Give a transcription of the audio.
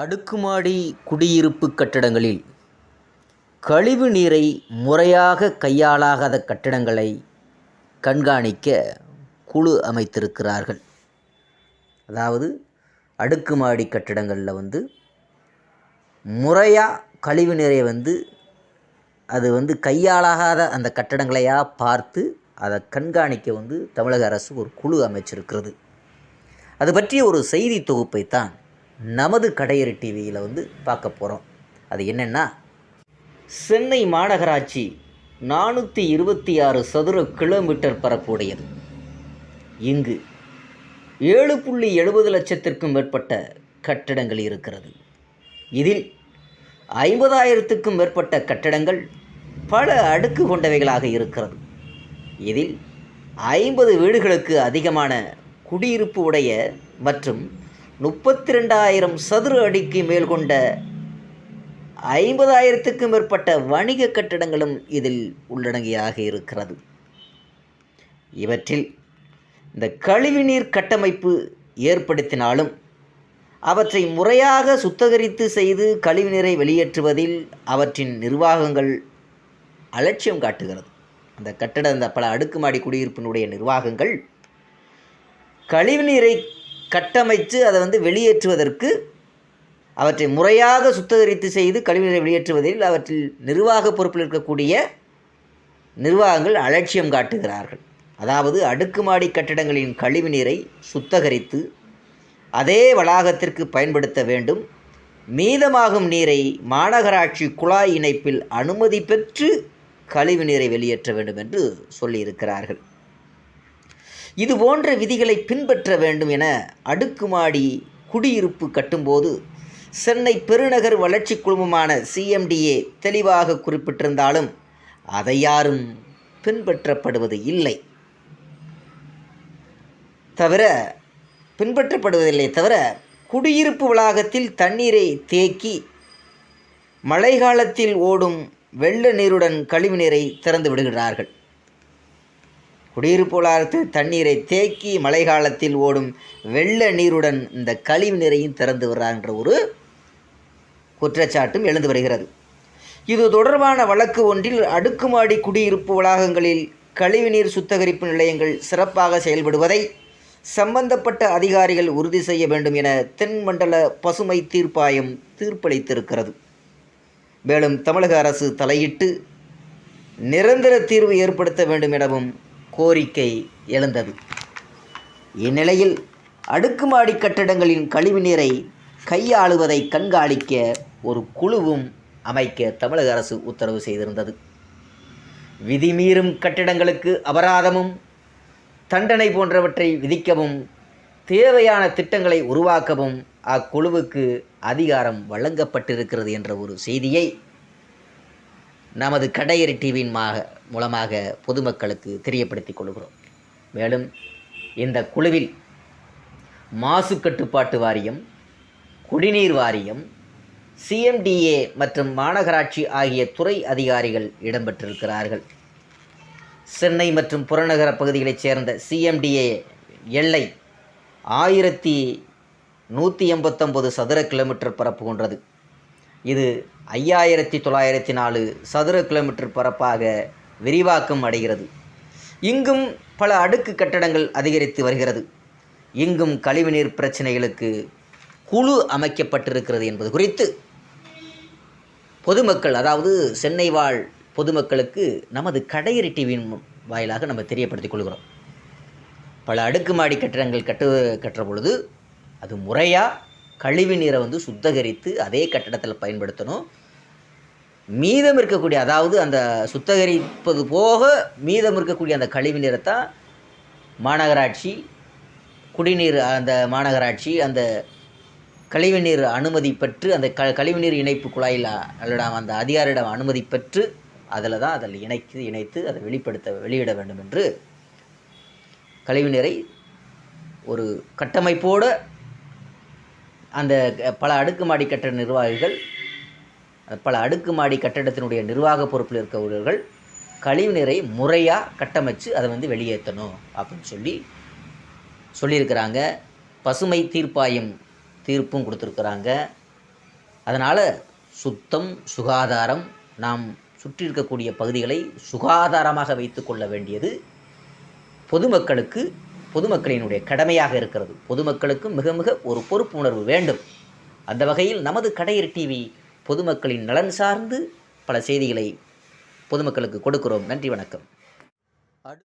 அடுக்குமாடி குடியிருப்பு கட்டடங்களில் கழிவு நீரை முறையாக கையாளாகாத கட்டடங்களை கண்காணிக்க குழு அமைத்திருக்கிறார்கள். அதாவது அடுக்குமாடி கட்டடங்களில் வந்து முறையாக கழிவு நீரை வந்து அது வந்து கையாளாகாத அந்த கட்டடங்களையாக பார்த்து அதை கண்காணிக்க வந்து தமிழக அரசு ஒரு குழு அமைச்சிருக்கிறது. அது பற்றிய ஒரு செய்தி தொகுப்பை தான் நமது கடையறி டிவியில் வந்து பார்க்க போகிறோம் அது என்னென்னா சென்னை மாநகராட்சி நானூற்றி இருபத்தி ஆறு சதுர கிலோமீட்டர் பரப்புடையது. இங்கு ஏழு புள்ளி எழுபது லட்சத்திற்கும் மேற்பட்ட கட்டடங்கள் இருக்கிறது. இதில் ஐம்பதாயிரத்துக்கும் மேற்பட்ட கட்டடங்கள் பல அடுக்கு கொண்டவைகளாக இருக்கிறது. இதில் ஐம்பது வீடுகளுக்கு அதிகமான குடியிருப்பு உடைய மற்றும் முப்பத்தி ரெண்டாயிரம் சதுர அடிக்கு மேல் கொண்ட ஐம்பதாயிரத்துக்கும் மேற்பட்ட வணிக கட்டடங்களும் இதில் உள்ளடங்கியாக இருக்கிறது. இவற்றில் இந்த கழிவுநீர் கட்டமைப்பு ஏற்படுத்தினாலும் அவற்றை முறையாக சுத்தகரித்து செய்து கழிவுநீரை வெளியேற்றுவதில் அவற்றின் நிர்வாகங்கள் அலட்சியம் காட்டுகிறது. அந்த கட்டட அந்த பல அடுக்குமாடி குடியிருப்பினுடைய நிர்வாகங்கள் கழிவுநீரை கட்டமைத்து அதை வந்து வெளியேற்றுவதற்கு அவற்றை முறையாக சுத்தகரித்து செய்து கழிவுநீரை வெளியேற்றுவதில் அவற்றில் நிர்வாக பொறுப்பில் இருக்கக்கூடிய நிர்வாகங்கள் அலட்சியம் காட்டுகிறார்கள். அதாவது அடுக்குமாடி கட்டிடங்களின் கழிவுநீரை சுத்தகரித்து அதே வளாகத்திற்கு பயன்படுத்த வேண்டும். மீதமாகும் நீரை மாநகராட்சி குழாய் இணைப்பில் அனுமதி பெற்று கழிவு நீரை வெளியேற்ற வேண்டும் என்று சொல்லியிருக்கிறார்கள். இது போன்ற விதிகளை பின்பற்ற வேண்டும் என அடுக்குமாடி குடியிருப்பு கட்டும்போது சென்னை பெருநகர் வளர்ச்சி குழுமமான சிஎம்டிஏ தெளிவாக குறிப்பிட்டிருந்தாலும் அதை யாரும் பின்பற்றப்படுவது இல்லை. தவிர பின்பற்றப்படுவதில்லை. தவிர குடியிருப்பு வளாகத்தில் தண்ணீரை தேக்கி மழை காலத்தில் ஓடும் வெள்ள நீருடன் கழிவு நீரை திறந்து விடுகிறார்கள். குடியிருப்பு வளாகத்தில் தண்ணீரை தேக்கி மழை காலத்தில் ஓடும் வெள்ள நீருடன் இந்த கழிவு நீரையும் திறந்து விடுறான்ற ஒரு குற்றச்சாட்டும் எழுந்து வருகிறது. இது தொடர்பான வழக்கு ஒன்றில் அடுக்குமாடி குடியிருப்பு வளாகங்களில் கழிவுநீர் சுத்திகரிப்பு நிலையங்கள் சிறப்பாக செயல்படுவதை சம்பந்தப்பட்ட அதிகாரிகள் உறுதி செய்ய வேண்டும் என தென்மண்டல பசுமை தீர்ப்பாயம் தீர்ப்பளித்திருக்கிறது. மேலும் தமிழக அரசு தலையிட்டு நிரந்தர தீர்வு ஏற்படுத்த வேண்டும் எனவும் கோரிக்கை எழுந்தது. இந்நிலையில் அடுக்குமாடி கட்டடங்களின் கழிவுநீரை கையாளுவதை கண்காணிக்க ஒரு குழுவும் அமைக்க தமிழக அரசு உத்தரவு செய்திருந்தது. விதிமீறும் கட்டிடங்களுக்கு அபராதமும் தண்டனை போன்றவற்றை விதிக்கவும் தேவையான திட்டங்களை உருவாக்கவும் அக்குழுவுக்கு அதிகாரம் வழங்கப்பட்டிருக்கிறது என்ற ஒரு செய்தியை நமது கடையறி டிவியின் மாக மூலமாக பொதுமக்களுக்கு தெரியப்படுத்திக் கொள்கிறோம். மேலும் இந்த குழுவில் மாசு கட்டுப்பாட்டு வாரியம் குடிநீர் வாரியம் சிஎம்டிஏ மற்றும் மாநகராட்சி ஆகிய துறை அதிகாரிகள் இடம்பெற்றிருக்கிறார்கள். சென்னை மற்றும் புறநகர பகுதிகளைச் சேர்ந்த சிஎம்டிஏ எல்லை ஆயிரத்தி நூற்றி எண்பத்தொம்பது சதுர கிலோமீட்டர் பரப்பு கொண்டது. இது ஐயாயிரத்தி தொள்ளாயிரத்தி நாலு சதுர கிலோமீட்டர் பரப்பாக விரிவாக்கம் அடைகிறது. இங்கும் பல அடுக்கு கட்டடங்கள் அதிகரித்து வருகிறது. இங்கும் கழிவுநீர் பிரச்சனைகளுக்கு குழு அமைக்கப்பட்டிருக்கிறது என்பது குறித்து பொதுமக்கள் அதாவது சென்னை வாழ் பொதுமக்களுக்கு நமது கடையறி டிவியின் வாயிலாக நம்ம தெரியப்படுத்திக் கொள்கிறோம். பல அடுக்குமாடி கட்டிடங்கள் கட்டு கட்டுற பொழுது அது முறையாக கழிவு நீரை வந்து சுத்தகரித்து அதே கட்டடத்தில் பயன்படுத்தணும். மீதம் இருக்கக்கூடிய அதாவது அந்த சுத்தகரிப்பது போக மீதம் இருக்கக்கூடிய அந்த கழிவு நீரை தான் மாநகராட்சி குடிநீர் அந்த மாநகராட்சி அந்த கழிவுநீர் அனுமதி பெற்று அந்த க கழிவுநீர் இணைப்பு குழாயில் அல்லடாம் அந்த அதிகாரியிடம் அனுமதி பெற்று அதில் தான் அதில் இணைத்து இணைத்து அதை வெளிப்படுத்த வெளியிட வேண்டும் என்று கழிவுநீரை ஒரு கட்டமைப்போடு அந்த பல அடுக்குமாடி கட்டட நிர்வாகிகள் பல அடுக்குமாடி கட்டடத்தினுடைய நிர்வாக பொறுப்பில் இருக்கவர்கள் கழிவுநீரை முறையாக கட்டமைச்சு அதை வந்து வெளியேற்றணும் அப்படின்னு சொல்லி சொல்லியிருக்கிறாங்க. பசுமை தீர்ப்பாயம் தீர்ப்பும் கொடுத்துருக்குறாங்க. அதனால் சுத்தம் சுகாதாரம் நாம் சுற்றி இருக்கக்கூடிய பகுதிகளை சுகாதாரமாக வைத்து கொள்ள வேண்டியது பொதுமக்களுக்கு பொதுமக்களினுடைய கடமையாக இருக்கிறது. பொதுமக்களுக்கு மிக மிக ஒரு பொறுப்பு உணர்வு வேண்டும். அந்த வகையில் நமது கடையர் டிவி பொதுமக்களின் நலன் சார்ந்து பல செய்திகளை பொதுமக்களுக்கு கொடுக்கிறோம். நன்றி வணக்கம்.